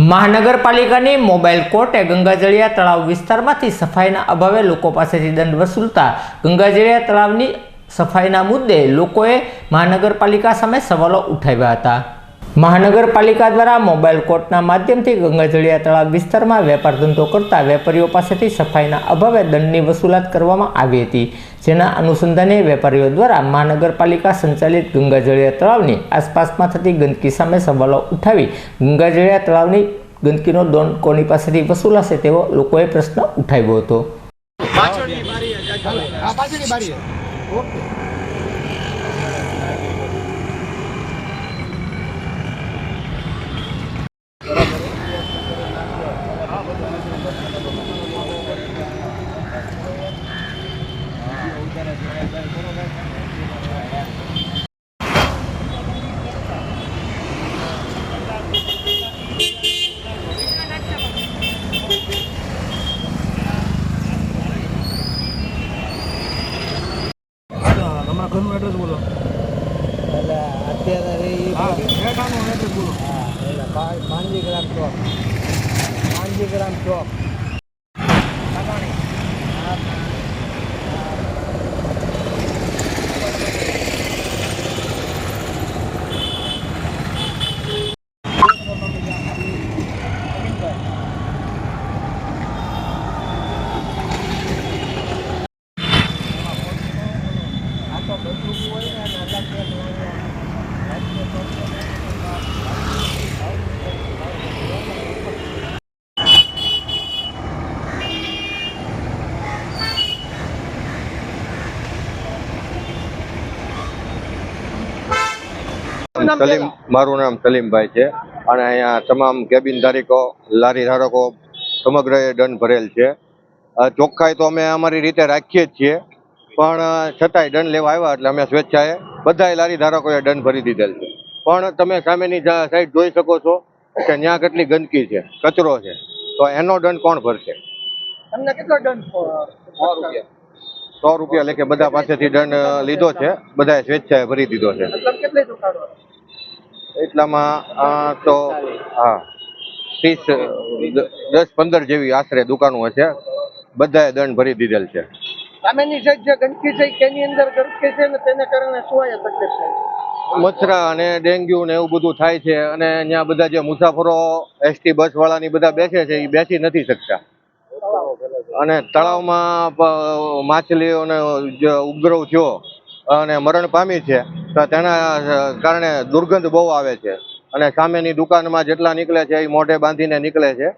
મહાનગરપાલિકાની મોબાઈલ કોર્ટે ગંગાજળિયા તળાવ વિસ્તારમાંથી સફાઈના અભાવે લોકો પાસેથી દંડ વસૂલતા ગંગાજળિયા તળાવની સફાઈના મુદ્દે લોકોએ મહાનગરપાલિકા સામે સવાલો ઉઠાવ્યા હતા. મહાનગરપાલિકા દ્વારા મોબાઈલ કોર્ટના માધ્યમથી ગંગાજળિયા તળાવ વિસ્તારમાં વેપાર ધંધો કરતા વેપારીઓ પાસેથી સફાઈના અભાવે દંડની વસૂલાત કરવામાં આવી હતી. જેના અનુસંધાને વેપારીઓ દ્વારા મહાનગરપાલિકા સંચાલિત ગંગાજળિયા તળાવની આસપાસમાં થતી ગંદકી સામે સવાલો ઉઠાવી ગંગાજળિયા તળાવની ગંદકીનો દંડ કોની પાસેથી વસૂલાશે તેવો લોકોએ પ્રશ્ન ઉઠાવ્યો હતો. તમારા ઘરનું એડ્રેસ બોલો. એટલે અત્યારે એ હા મેઘાનું એડ્રેસ બોલો. હા ગ્રામ ચોક. માંજીગ્રામ ગ્રામ ચોક. સલીમ મારું નામ સલીમભાઈ છે. અને અહીંયા તમામ કેબિન ધારકો લારી ધારકો સમગ્ર એ દંડ ભરેલ છે. ચોખ્ખાઈ તો અમે અમારી રીતે રાખીએ જ છીએ. પણ છતાંય દંડ લેવા આવ્યા એટલે અમે સ્વેચ્છાએ બધાય લારી ધારકોએ દંડ ભરી દીધેલ છે. પણ તમે સામેની સાઈડ જોઈ શકો છો કે ત્યાં કેટલી ગંદકી છે કચરો છે. તો એનો દંડ કોણ ભરશે? તમને કેટલો દંડ સો રૂપિયા. સો રૂપિયા લેખે બધા પાસેથી દંડ લીધો છે. બધાએ સ્વેચ્છાએ ભરી દીધો છે? એટલામાં તો હા ત્રીસ દસ પંદર જેવી આશરે દુકાનો હશે. બધાએ દંડ ભરી દીધેલ છે. સામેની સાઈડ જે ગંદકી છે તેની અંદર ગંદકી છે ને તેને કારણે શું તકલીફ છે. મચ્છરા અને ડેન્ગ્યુ ને એવું બધું થાય છે અને અહીંયા બધા જે મુસાફરો એસટી બસ વાળાની બધા બેસે છે એ બેસી નથી શકતા. અને તળાવમાં માછલીઓને માછલીઓનો જે ઉપદ્રવ થયો. અને મરણ પામી છે, તો તેના કારણે દુર્ગંધ બહુ આવે છે. અને સામેની દુકાનમાં જેટલા નીકળે છે, એ મોઢે બાંધીને નીકળે છે.